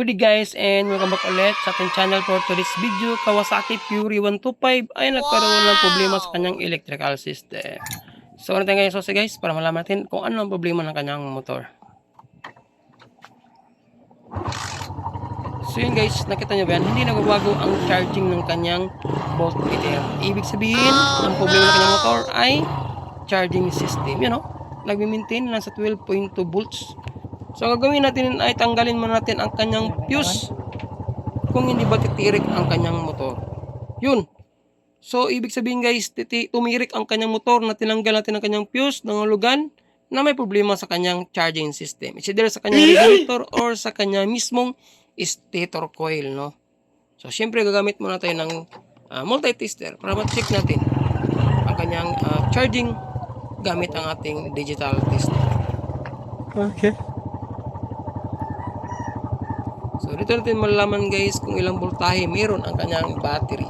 Good day guys and welcome back ulit sa ating channel for today's video. Kawasaki Fury 125 ay nagkaroon ng problema sa kanyang electrical system. So ano tayo ngayon so guys para malaman natin kung ano ang problema ng kanyang motor. So yun guys, nakita nyo ba yan? Hindi nagbabago ang charging ng kanyang voltmeter. Ibig sabihin, ang problema ng kanyang motor ay charging system. Yun know, nagmi-maintain lang sa 12.2 volts. So ang gagawin natin ay tanggalin muna natin ang kanyang fuse kung hindi ba titirik ang kanyang motor. Yun. So ibig sabihin guys, titi tumirik ang kanyang motor na tinanggal natin ang kanyang fuse, nangulugan na may problema sa kanyang charging system. It's either sa kanyang regulator or sa kanyang mismong stator coil, no? So syempre gagamit muna tayo ng uh, multi-tester para ma-check natin ang kanyang ah, charging gamit ang ating digital tester. Okay. So dito natin malalaman guys kung ilang voltahe meron ang kanyang battery.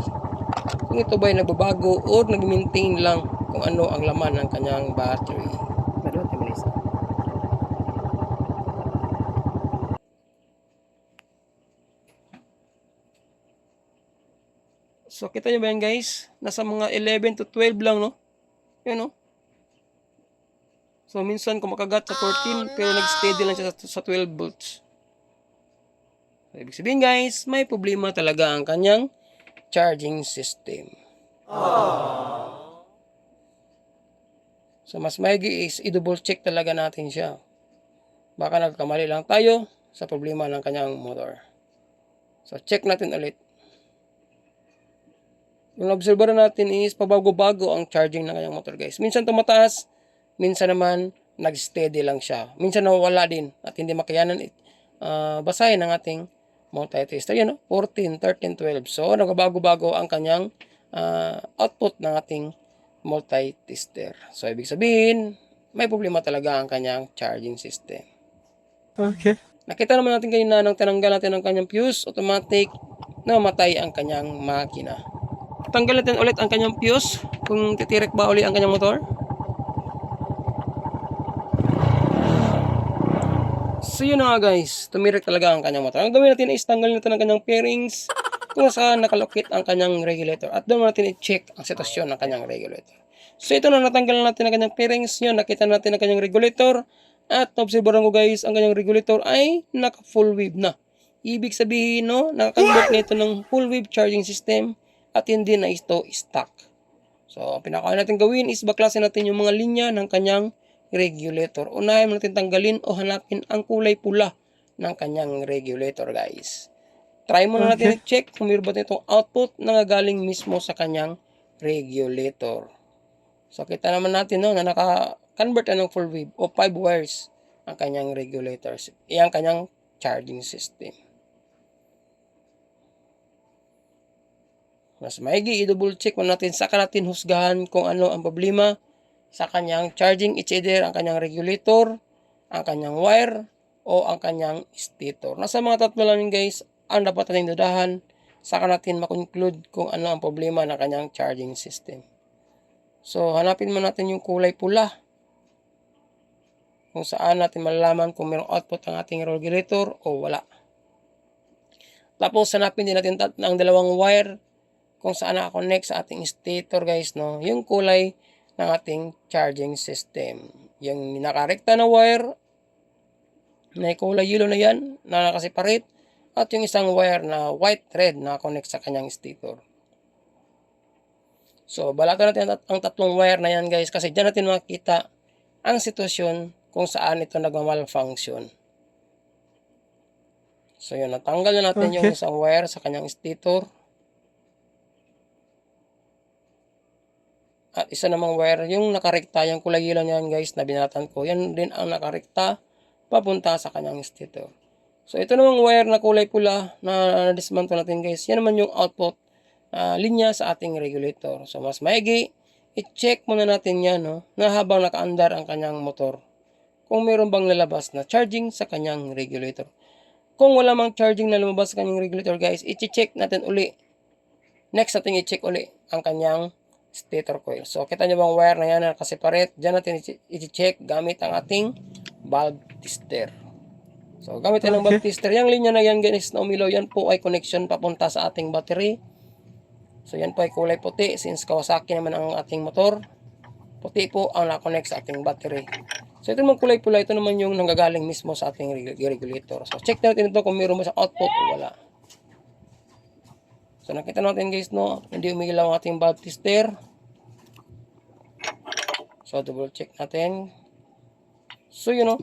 Kung ito ba ay nagbabago o nag-maintain lang kung ano ang laman ng kanyang battery. So kita nyo ba yan guys? Nasa mga 11 to 12 lang no? Yun no? So minsan kumakagat sa 14 pero nag-steady lang siya sa 12 volts. Ibig sabihin guys, may problema talaga ang kanyang charging system. So mas maigi is i-double check talaga natin siya. Baka nagkamali lang tayo sa problema ng kanyang motor. So check natin ulit. Yung observer natin is pabago-bago ang charging ng kanyang motor guys. Minsan tumataas, minsan naman nag-steady lang siya. Minsan nawawala din at hindi makayanan it, ah, basahin ng ating multi-tester. Yan, no? 14, 13, 12. So, nagbabago-bago ang kanyang ah, output ng ating multi-tester. So, ibig sabihin, may problema talaga ang kanyang charging system. Okay. Nakita naman natin kanina nang tinanggal natin ang kanyang fuse, automatic namatay ang kanyang makina. Tanggal natin ulit ang kanyang fuse kung titirik ba uli ang kanyang motor. So yun na nga guys, tumirik talaga ang kanyang motor. Ang gawin natin is tanggalin natin ang kanyang pairings kung saan nakalokit ang kanyang regulator. At doon natin i-check ang sitwasyon ng kanyang regulator. So ito na natanggal natin ang kanyang pairings yun. Nakita natin ang kanyang regulator. At observeran ko guys, ang kanyang regulator ay naka full wave na. Ibig sabihin no, nakakonvert na ito ng full wave charging system at hindi na ito stuck. So, ang pinaka natin gawin is baklasin natin yung mga linya ng kanyang regulator. Unahin natin tanggalin o hanapin ang kulay pula ng kanyang regulator, guys. Try muna natin i-check kung meron ba itong output na nagaling mismo sa kanyang regulator. So, kita naman natin no, na naka-convert na ng full wave o 5 wires ang kanyang regulators. Iyan kanyang charging system. Mas maigi, i-double check mo natin saka natin husgahan kung ano ang problema sa kanyang charging either ang kanyang regulator, ang kanyang wire, o ang kanyang stator. Nasa mga tatlo lang yun guys, ang dapat natin dudahan, saka natin makonclude kung ano ang problema ng kanyang charging system. So, hanapin mo natin yung kulay pula kung saan natin malalaman kung mayroong output ang ating regulator o wala. Tapos, hanapin din natin ang dalawang wire kung saan nakakonect sa ating stator guys, no? Yung kulay ng ating charging system. Yung nakarekta na wire, na kulay yellow na yan, na nakaseparate, at yung isang wire na white red na connect sa kanyang stator. So, balatan natin ang tat- ang tatlong wire na yan guys kasi dyan natin makikita ang sitwasyon kung saan ito nagmamalfunction. So, yun, natanggal na natin yung Okay. isang wire sa kanyang stator. At isa namang wire, yung nakarekta, yung kulay yellow niyan guys, na binatan ko, yan din ang nakarekta papunta sa kanyang stator. So ito namang wire na kulay pula na dismantle natin guys, yan naman yung output ah, linya sa ating regulator. So mas maigi, i-check muna natin yan no, na habang nakaandar ang kanyang motor. Kung meron bang lalabas na charging sa kanyang regulator. Kung wala mang charging na lumabas sa kanyang regulator guys, i-check natin uli. Next natin i-check uli ang kanyang stator coil. So, kita nyo bang wire na yan na nakaseparate? Diyan natin i-check gamit ang ating valve tester. So, gamit tayo ng bulb tester. Yung linya na yan, guys, na umilaw, yan po ay connection papunta sa ating battery. So, yan po ay kulay puti since Kawasaki naman ang ating motor. Puti po ang na-connect sa ating battery. So, ito naman kulay pula, ito naman yung nanggagaling mismo sa ating reg- regulator. So, check natin ito kung mayroon ba sa output o wala. So, nakita natin guys, no, hindi umilaw ang ating bulb tester. So, double check natin. So, yun, no,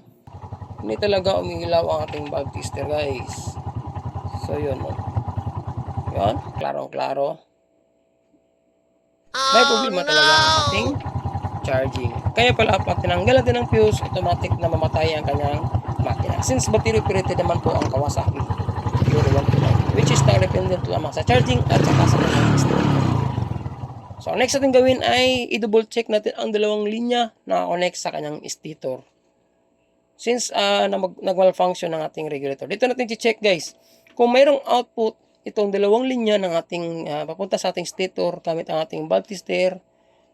hindi talaga umilaw ang ating bulb tester, guys. So, yun, no. Yun, klarong-klaro. May problema talaga ang ating charging. Kaya pala pag tinanggal natin ang fuse, automatic na mamatay ang kanyang makina. Since battery operated naman po ang Kawasaki Euro 129, which is na-dependent lamang sa charging at saka sa state. So, ang next natin gawin ay i-double check natin ang dalawang linya na connect sa kanyang stator. Since uh, nag-malfunction ng ating regulator. Dito natin i-check guys. Kung mayroong output itong dalawang linya ng ating ah, papunta sa ating stator gamit ang ating valve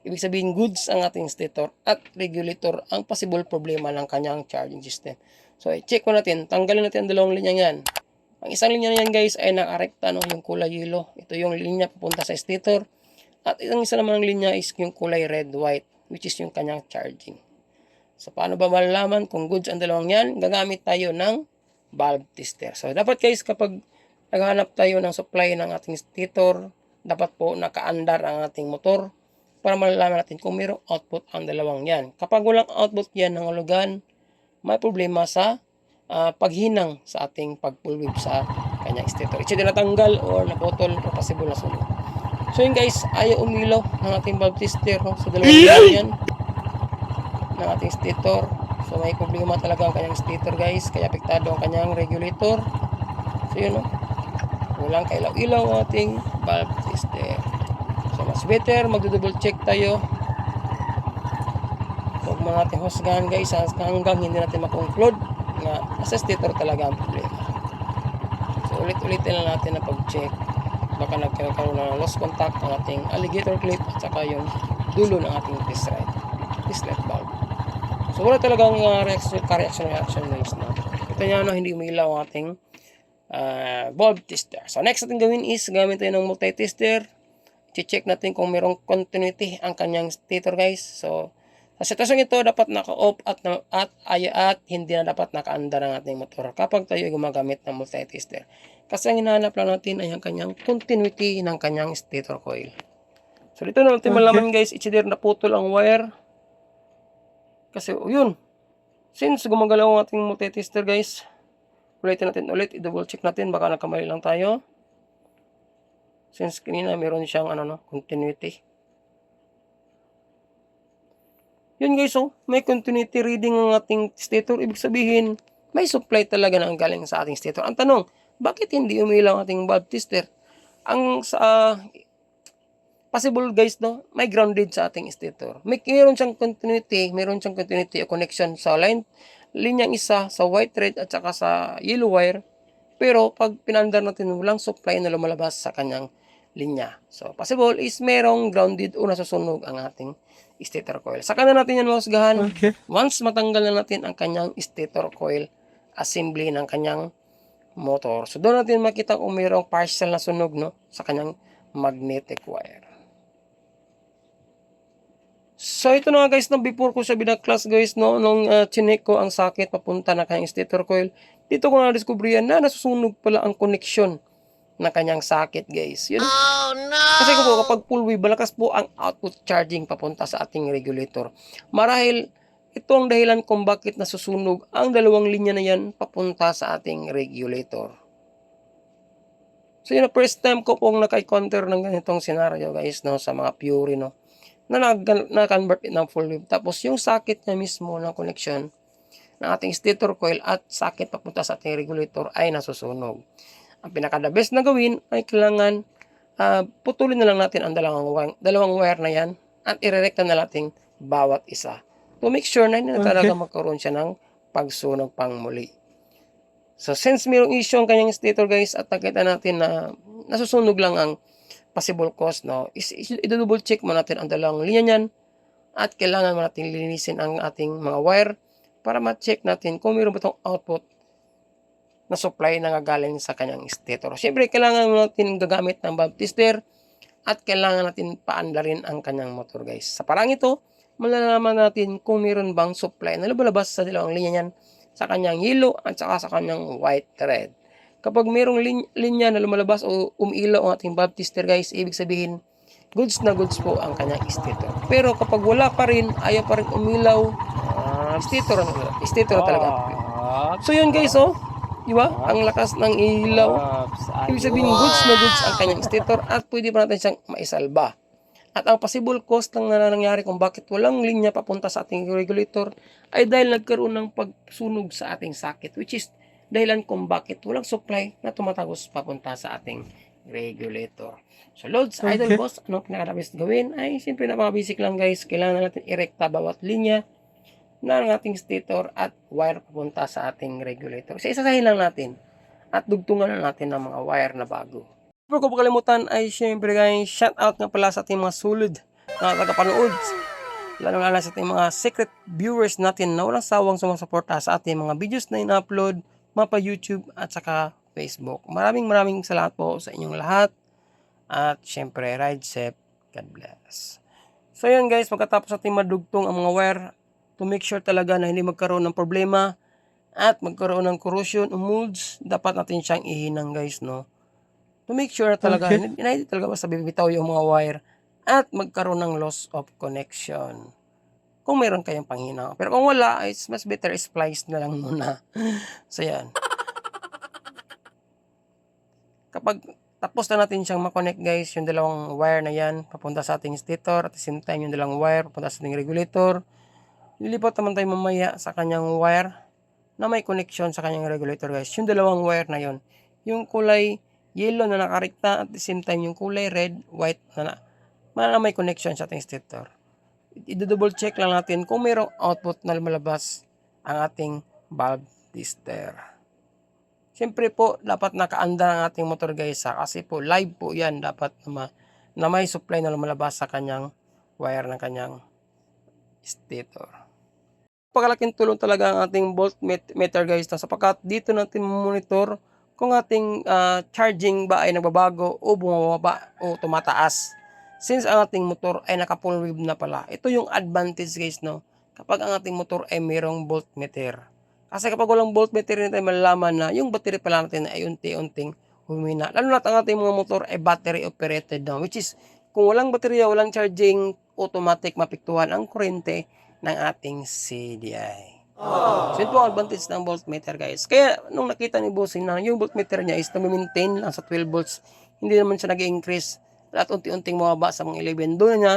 ibig sabihin goods ang ating stator at regulator ang possible problema ng kanyang charging system. So, i-check ko natin. Tanggalin natin ang dalawang linya yan. Ang isang linya na yan guys ay nakarekta no, yung kulay yellow. Ito yung linya papunta sa stator. At itong isa naman ng linya is yung kulay red-white which is yung kanyang charging. So, paano ba malalaman kung goods ang dalawang yan? Gagamit tayo ng valve tester. So, dapat guys, kapag naghahanap tayo ng supply ng ating stator, dapat po nakaandar ang ating motor para malalaman natin kung mayroong output ang dalawang yan. Kapag walang output yan ng hulugan, may problema sa ah, paghinang sa ating pag-pull sa kanyang stator. It's either natanggal or naputol or possible na sunog. So yun guys, ayaw umilaw ng ating valve tester no? sa dalawang yan ng ating stator. So may problema talaga ang kanyang stator guys, kaya apektado ang kanyang regulator. So yun no, walang kailaw-ilaw ang ating valve tester. So mas better, magdo-double check tayo. Huwag mo natin husgahan guys hanggang hindi natin makonclude na nasa stator talaga ang problema. So ulit-ulitin lang natin na pag-check. Baka nagkaroon ng lost contact ang ating alligator clip at saka yung dulo ng ating test ride. Test light valve. So wala talagang uh, reaction, ka-reaction reaction guys na. Ito niya no, hindi umilaw ang ating uh, valve tester. So next natin gawin is gamit tayo ng multi-tester. check natin kung mayroong continuity ang kanyang stator guys. So sa sitwasyon ito dapat naka-off at, na- at ay at hindi na dapat naka-under ang ating motor kapag tayo ay gumagamit ng multi-tester. Kasi ang hinahanap lang natin ay ang kanyang continuity ng kanyang stator coil. So dito na natin Okay. malaman guys, it's either naputol ang wire kasi oh, yun. Since gumagalaw ang ating multi-tester guys, ulitin natin ulit, i-double check natin, baka nagkamali lang tayo. Since kanina meron siyang ano no, continuity. Yun guys, oh, may continuity reading ang ating stator. Ibig sabihin, may supply talaga na ang galing sa ating stator. Ang tanong, bakit hindi umilaw ang ating valve tester? Ang sa possible guys no, may grounded sa ating stator. May meron siyang continuity, meron siyang continuity o connection sa line linyang isa sa white thread at saka sa yellow wire. Pero pag pinandar natin walang supply na lumalabas sa kanyang linya. So possible is merong grounded o nasusunog ang ating stator coil. Saka na natin yan mahusgahan. Okay. Once matanggal na natin ang kanyang stator coil assembly ng kanyang motor. So doon natin makita kung mayroong partial na sunog no sa kanyang magnetic wire. So ito na nga guys, no, before ko siya binaklas guys, no, nung uh, chinek ko ang sakit papunta na kanyang stator coil, dito ko na discover yan na nasusunog pala ang connection na kanyang sakit guys. Yun. Kasi ko po, kapag full wave, malakas po ang output charging papunta sa ating regulator. Marahil, ito ang dahilan kung bakit nasusunog ang dalawang linya na yan papunta sa ating regulator. So yun, first time ko pong naka-encounter ng ganitong scenario guys, no, sa mga Fury, no, na na-convert ng full wave. Tapos yung sakit niya mismo ng connection ng ating stator coil at sakit papunta sa ating regulator ay nasusunog. Ang pinaka-the best na gawin ay kailangan ah, putulin na lang natin ang dalawang, dalawang wire na yan at irerekta na natin bawat isa. To make sure na hindi na talaga magkaroon siya ng pagsunog pang muli. So since mayroong issue ang kanyang stator guys at nakita natin na nasusunog lang ang possible cause no, is, is i-double check mo natin ang dalawang linya niyan at kailangan mo natin linisin ang ating mga wire para ma-check natin kung mayroon ba itong output na supply na gagaling sa kanyang stator. Siyempre, kailangan natin gagamit ng valve tester at kailangan natin paandarin ang kanyang motor guys. Sa parang ito, malalaman natin kung meron bang supply na lumalabas sa dalawang linya niyan sa kanyang yellow at saka sa kanyang white thread. Kapag mayroong lin- linya na lumalabas o umiilaw ang ating valve tester guys, ibig sabihin, goods na goods po ang kanyang stator. Pero kapag wala pa rin, ayaw pa rin umilaw, stator, na- stator na talaga. So yun guys, oh, di ba? Ang lakas ng ilaw. Ibig sabihin, goods na goods ang kanyang stator at pwede pa natin siyang maisalba. At ang possible cause lang na nangyari kung bakit walang linya papunta sa ating regulator ay dahil nagkaroon ng pagsunog sa ating socket which is dahilan kung bakit walang supply na tumatagos papunta sa ating regulator. So loads, Okay. boss, anong pinaka-best gawin? Ay siyempre napaka-basic lang guys. Kailangan natin irekta bawat linya ng ating stator at wire papunta sa ating regulator. So isasahin lang natin at dugtungan na natin ng mga wire na bago. Pero kung kalimutan ay syempre guys, shout out nga pala sa ating mga sulod na tagapanood. Lalo lalo sa ating mga secret viewers natin na walang sawang sumusuporta sa ating mga videos na in-upload, mapa YouTube at saka Facebook. Maraming maraming salamat po sa inyong lahat. At syempre, ride safe. God bless. So yun guys, pagkatapos natin madugtong ang mga wire, to make sure talaga na hindi magkaroon ng problema at magkaroon ng corrosion o molds, dapat natin siyang ihinang guys, no? To make sure talaga, Okay. hindi, hindi talaga basta bibitaw yung mga wire at magkaroon ng loss of connection. Kung meron kayong panghina. Pero kung wala, it's mas better splice na lang muna. so yan. Kapag tapos na natin siyang makonect guys, yung dalawang wire na yan, papunta sa ating stator, at the same time yung dalawang wire, papunta sa ating regulator. Lilipat naman tayo mamaya sa kanyang wire na may connection sa kanyang regulator guys. Yung dalawang wire na yon Yung kulay yellow na nakarekta at the same time yung kulay red, white na, na, na may connection sa ating stator. I-double check lang natin kung mayroong output na lumalabas ang ating valve tester. Siyempre po, dapat nakaanda ang ating motor guys ha, kasi po live po yan dapat na, na may supply na lumalabas sa kanyang wire ng kanyang stator. Pagkalaking tulong talaga ang ating voltmeter guys na sapagkat dito natin monitor kung ating ah, charging ba ay nagbabago o bumababa o tumataas. Since ang ating motor ay naka full wave na pala, ito yung advantage guys no kapag ang ating motor ay mayroong voltmeter. Kasi kapag walang voltmeter hindi tayo malalaman na yung battery pala natin ay unti-unting humina. Lalo na ang ating mga motor ay battery operated na which is kung walang baterya, walang charging, automatic mapiktuhan ang kurente ng ating CDI. So, ito ang advantage ng voltmeter, guys. Kaya, nung nakita ni Bossing na yung voltmeter niya is na-maintain lang sa 12 volts, hindi naman siya nag-increase at unti-unting mababa sa mga 11. Doon niya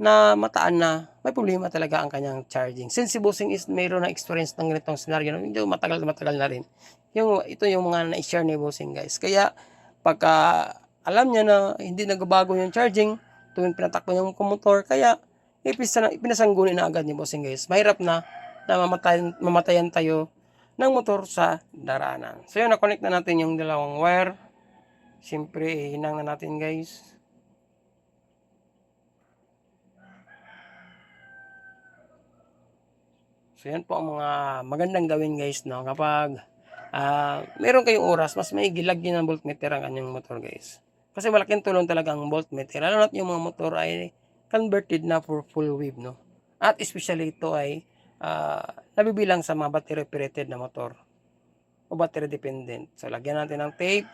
na mataan na may problema talaga ang kanyang charging. Since si Bossing is mayroon na experience ng ganitong scenario, medyo matagal na matagal na rin. Yung, ito yung mga na-share ni Bossing, guys. Kaya, pagka alam niya na hindi nagbabago yung charging, tuwing pinatakbo yung motor, kaya ipisa, pinasangguni na agad ni Bossing guys. Mahirap na na mamatayan, mamatayan tayo ng motor sa daranan. So yun, na-connect na natin yung dalawang wire. Siyempre, hinang na natin guys. So yan po ang mga magandang gawin guys no kapag ah meron kayong oras mas may gilagyan ng voltmeter ang kanyang motor guys. Kasi malaking tulong talaga ang voltmeter lalo na yung mga motor ay converted na for full wave no. At especially ito ay ah, nabibilang sa mga battery operated na motor o battery dependent. So lagyan natin ng tape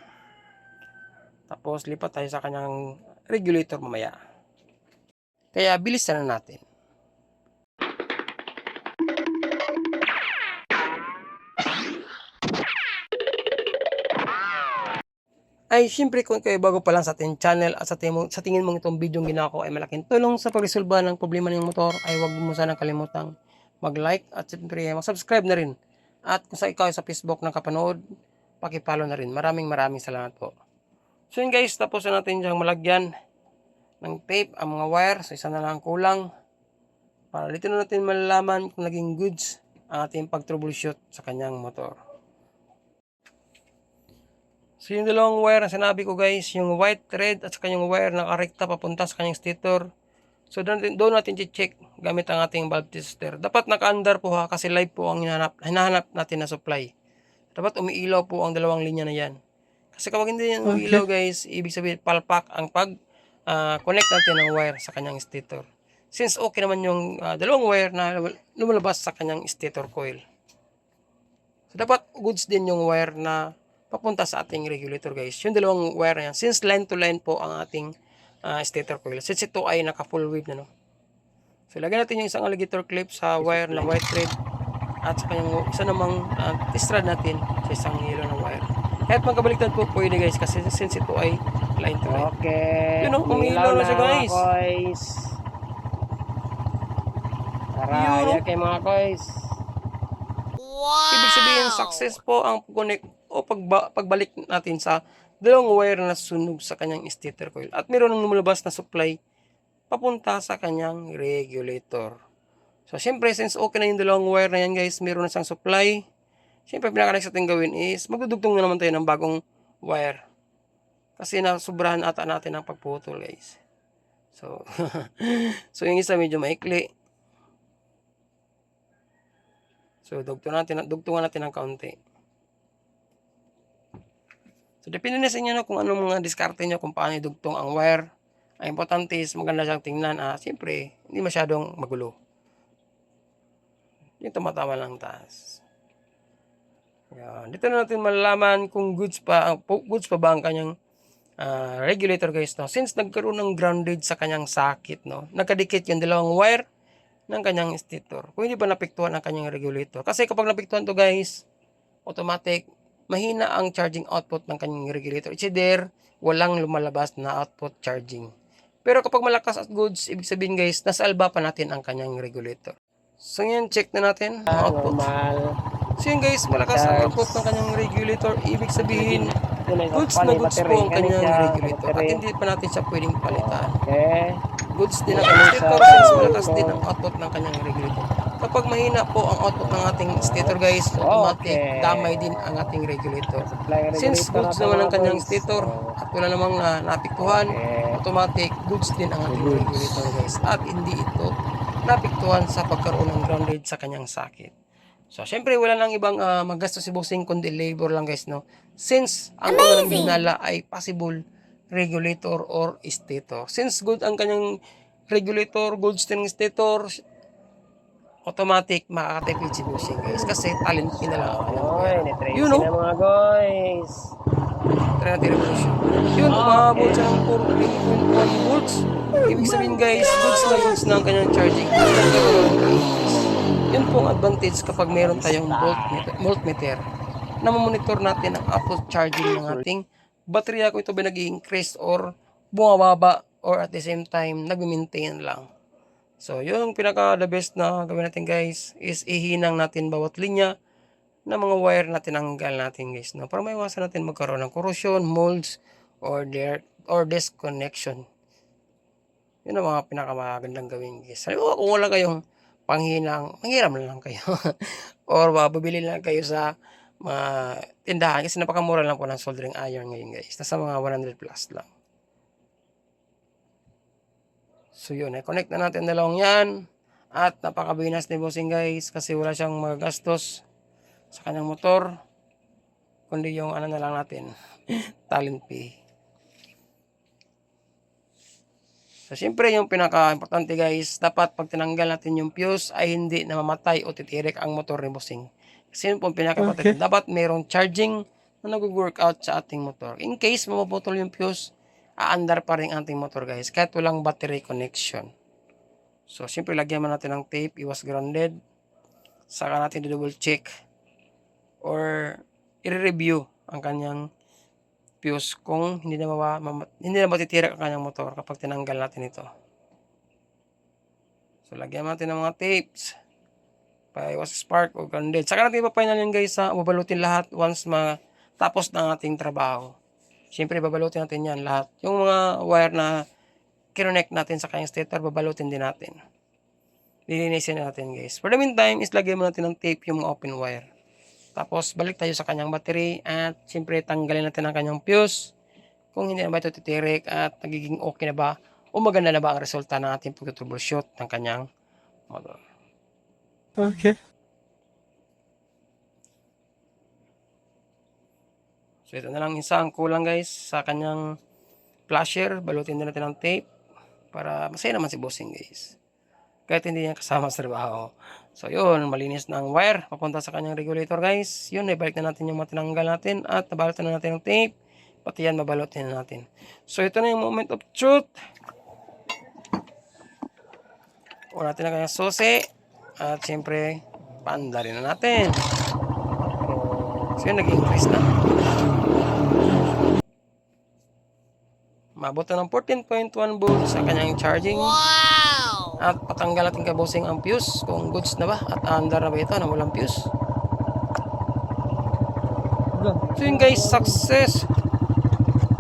tapos lipat tayo sa kanyang regulator mamaya. Kaya bilisan na natin. Ay syempre kung kayo bago pa lang sa ating channel at sa tingin, sa tingin mong itong video ginawa ko ay malaking tulong sa pagresolba ng problema ng motor ay huwag mo sanang kalimutang mag-like at syempre mag-subscribe na rin. At kung sa ikaw sa Facebook ng kapanood, pakipalo na rin. Maraming maraming salamat po. So yun guys, tapos na natin diyang malagyan ng tape ang mga wire. So isa na lang ang kulang. Para dito na natin malalaman kung naging goods ang ating pag-troubleshoot sa kanyang motor. So yung dalawang wire na sinabi ko guys, yung white thread at saka yung wire na karekta papunta sa kanyang stator. So doon natin, doon natin check gamit ang ating valve tester. Dapat naka-under po ha kasi live po ang hinahanap, hinahanap natin na supply. dapat umiilaw po ang dalawang linya na yan. Kasi kapag hindi yan umiilaw guys, ibig sabihin palpak ang pag ah, connect natin ng wire sa kanyang stator. Since okay naman yung ah, dalawang wire na lumalabas sa kanyang stator coil. So dapat goods din yung wire na papunta sa ating regulator guys. Yung dalawang wire na yan. Since line to line po ang ating ah, stator coil. Since ito ay naka full wave na no. So lagyan natin yung isang alligator clip sa wire na white thread at sa kanyang isa namang uh, test rod natin sa isang yellow na wire. Kahit magkabaliktad po pwede guys kasi since ito ay line to line. Okay. Yun, oh, umiilaw na siya, guys. Mga koys. Tara, kay mga koys. Ibig sabihin success po ang connect o pagba, pagbalik natin sa dalawang wire na sunog sa kanyang stator coil at meron ng lumabas na supply papunta sa kanyang regulator. So, syempre, since okay na yung dalawang wire na yan, guys, meron na siyang supply. Syempre, pinaka-next natin gawin is, magdudugtong na naman tayo ng bagong wire. Kasi nasubrahan ata natin ang pagputol, guys. So, so yung isa medyo maikli. So, dugtong natin, dugtungan natin ng kaunti. So, depende na sa inyo no, kung anong mga diskarte nyo kung paano idugtong ang wire. Ang importante is maganda siyang tingnan. Ah, siyempre, hindi masyadong magulo. Yung tumatama lang taas. Yan. Dito na natin malalaman kung goods pa, po- goods pa ba ang kanyang ah, regulator guys. No? Since nagkaroon ng grounded sa kanyang sakit, no? nagkadikit yung dalawang wire ng kanyang stator. Kung hindi pa napiktuhan ang kanyang regulator. Kasi kapag napiktuhan to guys, automatic, mahina ang charging output ng kanyang regulator. It's either walang lumalabas na output charging. Pero kapag malakas at goods, ibig sabihin guys, nasa alba pa natin ang kanyang regulator. So yan, check na natin ang output. Normal. So yun guys, malakas ang output ng kanyang regulator. Ibig sabihin, goods na goods po ang kanyang regulator. At hindi pa natin siya pwedeng palitan. Goods din ang stator since malakas din ang output ng kanyang regulator. Kapag mahina po ang output ng ating stator guys, automatic Okay. damay din ang ating regulator. Supply Since regulator goods naman ang kanyang stator at wala namang na napiktuhan, Okay. automatic goods din ang ating Goods. regulator guys. At hindi ito napiktuhan sa pagkaroon ng grounded sa kanyang sakit. So, syempre, wala nang ibang ah, magastos si bossing kundi labor lang guys, no? Since ang una ng binala ay possible regulator or stator. Since good ang kanyang regulator, good din ang stator, automatic makakatipid si bossing guys. Kasi talent na lang ang kanyang Oy, pera. Yun, no? na mga guys. Try natin revolution. Yun, umabot siya ng 4.1 volts. Ibig sabihin guys, goods na goods na ang kanyang charging. Yun po ang advantage kapag meron tayong voltmeter, voltmeter na monitor natin ang output charging ng ating baterya kung ito ba nag-increase or bumababa or at the same time nag-maintain lang. So, yung pinaka the best na gawin natin guys is ihinang natin bawat linya na mga wire na tinanggal natin guys no para maiwasan natin magkaroon ng corrosion, molds or dirt or disconnection. Yun ang mga pinakamagandang gawin guys. Halimbawa kung wala kayong panghinang, manghiram lang kayo. or uh, bibili lang kayo sa mga tindahan kasi napakamura lang po ng soldering iron ngayon guys. Nasa mga 100 plus lang. So yun, i-connect na natin dalawang yan. At napakabinas ni bossing guys kasi wala siyang magagastos sa kanyang motor. Kundi yung ano na lang natin, talent pay. So, siyempre yung pinaka-importante guys, dapat pag tinanggal natin yung fuse ay hindi na mamatay o titirik ang motor ni bossing. Kasi yun po pinaka-importante. Dapat mayroong charging na nag-work out sa ating motor. In case mamaputol yung fuse, aandar pa rin ating motor guys, kahit walang battery connection. So, siyempre lagyan mo natin ng tape, iwas grounded. Saka natin double check or i-review ang kanyang fuse kung hindi na mawa, mama- hindi na matitira ang kanyang motor kapag tinanggal natin ito. So, lagyan natin ng mga tapes. Paiwas spark o grounded. Saka natin ipapainal yan guys sa babalutin lahat once matapos na ang ating trabaho. Siyempre, babalutin natin yan lahat. Yung mga wire na kinonect natin sa kanyang stator, babalutin din natin. Lilinisin natin guys. For the meantime, is lagyan mo natin ng tape yung mga open wire. Tapos, balik tayo sa kanyang battery at siyempre, tanggalin natin ang kanyang fuse. Kung hindi na ba ito titirik at nagiging okay na ba o maganda na ba ang resulta ng ating pag-troubleshoot ng kanyang motor. Okay. So ito na lang isa ang kulang guys sa kanyang flasher. Balutin na natin ng tape para masaya naman si bossing guys. Kahit hindi niya kasama sa trabaho. So yun, malinis na ang wire papunta sa kanyang regulator guys. Yun, ibalik na natin yung matinanggal natin at nabalot na natin ng tape. Pati yan, mabalutin na natin. So ito na yung moment of truth. Una natin na kanyang susi. At syempre, paanda rin na natin. So yun, nag-increase na. Na ng 14.1 volts sa kanyang charging. At patanggal natin kabusing ang fuse kung goods na ba at under na ba ito na walang fuse. So yun guys, success!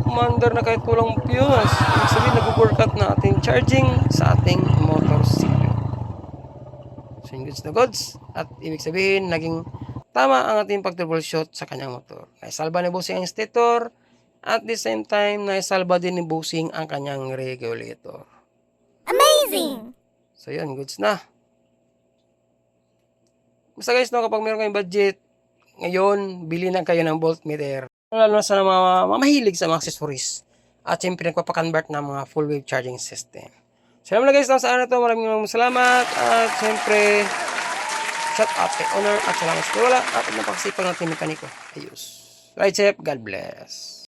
Umandar na kahit walang fuse. Ibig sabihin, nag-workout na ating charging sa ating motorcycle. So yun goods na goods. At ibig sabihin, naging tama ang ating pag-troubleshoot sa kanyang motor. Naisalba ni Bossing ang stator. At the same time, naisalba din ni Bossing ang kanyang regulator. So yun, goods na. Basta guys, no, kapag meron kayong budget, ngayon, bili na kayo ng voltmeter. Lalo na sa mga mamahilig sa mga accessories. At siyempre, nagpapakonvert ng mga full wave charging system. So yun lang guys, no, sa ano to, maraming maraming salamat. At siyempre, shout out kay Honor at salamat sa wala at napakasipag natin mekaniko. Ayos. Right, chef. God bless.